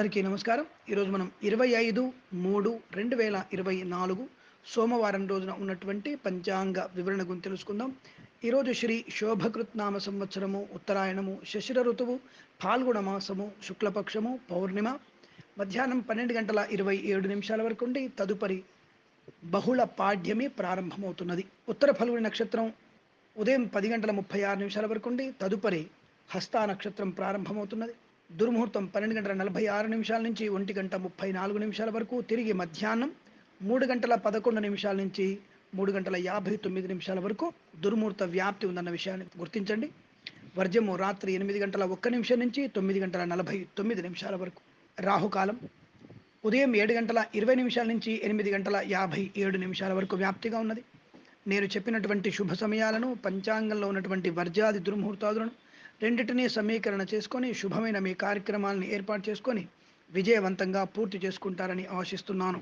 అందరికీ నమస్కారం. ఈరోజు మనం ఇరవై ఐదు మూడు రెండు వేల ఇరవై నాలుగు సోమవారం రోజున ఉన్నటువంటి పంచాంగ వివరణ గురించి తెలుసుకుందాం. ఈరోజు శ్రీ శోభకృత్నామ సంవత్సరము ఉత్తరాయణము శశిర ఋతువు పాల్గొన మాసము శుక్లపక్షము పౌర్ణిమ. మధ్యాహ్నం పన్నెండు గంటల ఇరవై ఏడు నిమిషాల వరకు ఉండి తదుపరి బహుళ పాడ్యమి ప్రారంభమవుతున్నది. ఉత్తర ఫల్గుని నక్షత్రం ఉదయం పది గంటల ముప్పై ఆరు నిమిషాల వరకు ఉండి తదుపరి హస్తా నక్షత్రం ప్రారంభమవుతున్నది. దుర్ముహూర్తం పన్నెండు గంటల నలభై ఆరు నిమిషాల నుంచి ఒంటి గంట ముప్పై నాలుగు నిమిషాల వరకు తిరిగి మధ్యాహ్నం మూడు గంటల పదకొండు నిమిషాల నుంచి మూడు గంటల యాభై తొమ్మిది నిమిషాల వరకు దుర్ముహూర్త వ్యాప్తి ఉందన్న విషయాన్ని గుర్తించండి. వర్జము రాత్రి ఎనిమిది గంటల ఒక్క నిమిషం నుంచి తొమ్మిది గంటల నలభై తొమ్మిది నిమిషాల వరకు. రాహుకాలం ఉదయం ఏడు గంటల ఇరవై నిమిషాల నుంచి ఎనిమిది గంటల యాభై ఏడు నిమిషాల వరకు వ్యాప్తిగా ఉన్నది. నేను చెప్పినటువంటి శుభ సమయాలను పంచాంగంలో ఉన్నటువంటి వర్జాది దుర్ముహూర్తాదులను రెండింటినీ సమీకరణ చేసుకొని శుభమైన మీ కార్యక్రమాలను ఏర్పాటు చేసుకొని విజయవంతంగా పూర్తి చేసుకుంటారని ఆశిస్తున్నాను.